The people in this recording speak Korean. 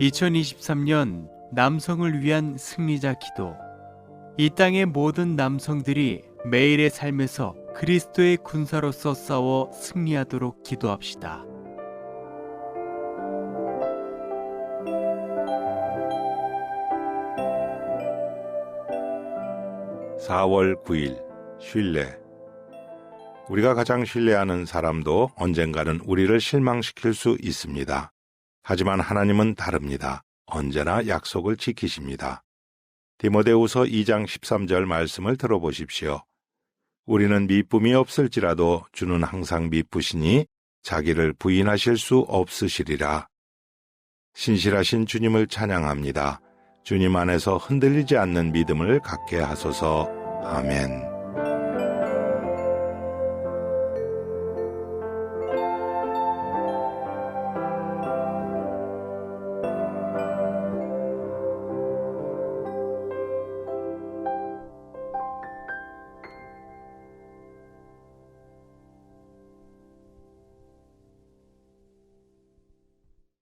2023년 남성을 위한 승리자 기도. 이 땅의 모든 남성들이 매일의 삶에서 그리스도의 군사로서 싸워 승리하도록 기도합시다. 4월 9일 신뢰 우리가 가장 신뢰하는 사람도 언젠가는 우리를 실망시킬 수 있습니다. 하지만 하나님은 다릅니다. 언제나 약속을 지키십니다. 디모데후서 2장 13절 말씀을 들어보십시오. 우리는 미쁨이 없을지라도 주는 항상 미쁘시니 자기를 부인하실 수 없으시리라. 신실하신 주님을 찬양합니다. 주님 안에서 흔들리지 않는 믿음을 갖게 하소서. 아멘.